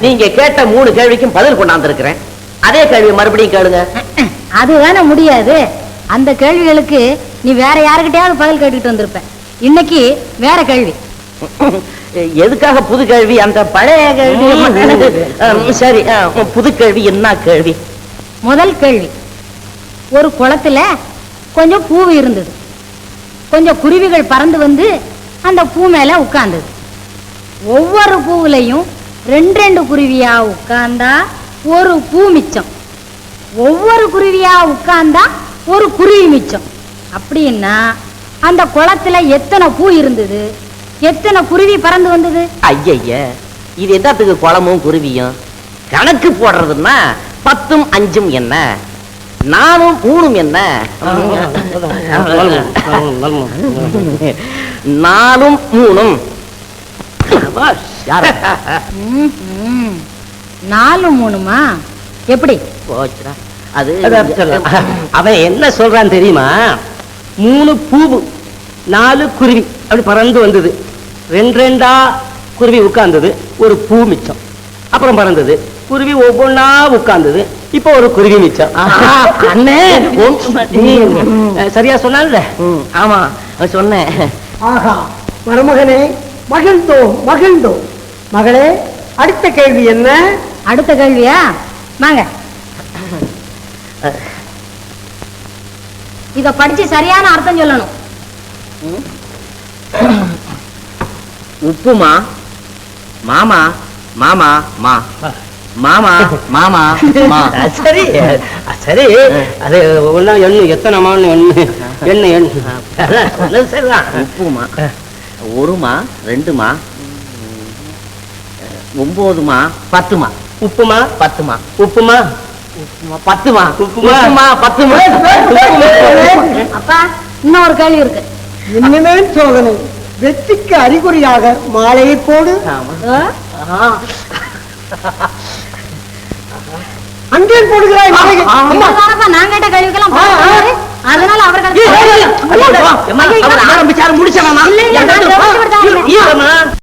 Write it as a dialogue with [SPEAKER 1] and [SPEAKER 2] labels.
[SPEAKER 1] நீங்க கேட்ட மூணு கேள்விக்கும் பதில் கொண்டாந்துருக்கிறேன். அதே கேள்வி மறுபடியும் கேளுங்க.
[SPEAKER 2] அது வேணா முடியாது. அந்த கேள்விகளுக்கு நீ வேற யாருக்கிட்டயாவது பதில் கேட்டுட்டு வந்திருப்ப. இன்னைக்கு வேற கேள்வி.
[SPEAKER 1] எதுக்காக புது கேள்வி? அந்த பழைய கேள்வி. சரி புது கேள்வி என்ன கேள்வி?
[SPEAKER 2] முதல் கேள்வி. ஒரு குளத்துல கொஞ்சம் பூ இருந்தது. கொஞ்சம் குருவிகள் பறந்து வந்து அந்த பூ மேல உட்கார்ந்தது. ஒவ்வொரு பூவுலையும் ரெண்டு ரெண்டு குருவியா உட்கார்ந்தா ஒரு பூ மிச்சம் ஒவ்வொரு குருவியா உட்கார்ந்தா ஒரு குருவி மிச்சம் அப்படின்னா அந்த குளத்துல எத்தனை பூ இருந்தது எத்தனை குருவி பறந்து வந்தது
[SPEAKER 1] ஐயய்ய இது என்னத்துக்கு குளமும் குருவியும் கணக்கு போடுறதுன்னா பத்தும் அஞ்சும் என்ன நானும் மூணும் என்ன நாலும் மூணும்.
[SPEAKER 2] நாலு மூணுமா? எப்படி?
[SPEAKER 1] போச்சுடா. அது
[SPEAKER 3] அவன் என்ன சொல்றான் தெரியுமா? மூணு பூவு நாலு குருவி. அப்படி பறந்து வந்தது. ரெண்டு ரெண்டா குருவி உட்கார்ந்தது. ஒரு பூ மிச்சம். அப்புறம் பறந்தது. குருவி ஒவ்வொன்னா உட்கார்ந்தது. இப்போ ஒரு குருவி மிச்சம்.
[SPEAKER 1] அண்ணே.
[SPEAKER 3] சரியா சொன்னால
[SPEAKER 1] ஆமா சொன்னேன்.
[SPEAKER 4] ஆஹா மருமகனே மகிழ்ந்தோ மகிழ்ந்தோ. மகளே அடுத்த கேள்வி என்ன?
[SPEAKER 2] அடுத்த கேள்வியா? வாங்க. இத படிச்சு சரியான அர்த்தம் சொல்லணும்.
[SPEAKER 1] உப்புமா? மாமா? மாமா? மா. மாமா? மாமா? மா.
[SPEAKER 3] சரி சரி. அது ஒண்ணா எண்ணு எத்தனை மான்னு எண்ணு எண்ணு சரிதான்
[SPEAKER 1] உப்புமா. ஒருமா ரெண்டுமா? ஒன்பதுமா பத்துமா?
[SPEAKER 3] உப்புமா
[SPEAKER 1] பத்துமா?
[SPEAKER 3] உப்புமா?
[SPEAKER 1] பத்துமா?
[SPEAKER 3] உப்புமா.
[SPEAKER 1] பத்துமா?
[SPEAKER 2] அப்பா இன்னொரு கேள்வி இருக்கு.
[SPEAKER 4] இனிமேல் சோதனை வெற்றிக்கு அறிகுறியாக மாலையை போடு? அங்கே போடுகிறாய்
[SPEAKER 2] நான் கேட்ட கேள்விக்கெல்லாம். அதனால அவர்கள்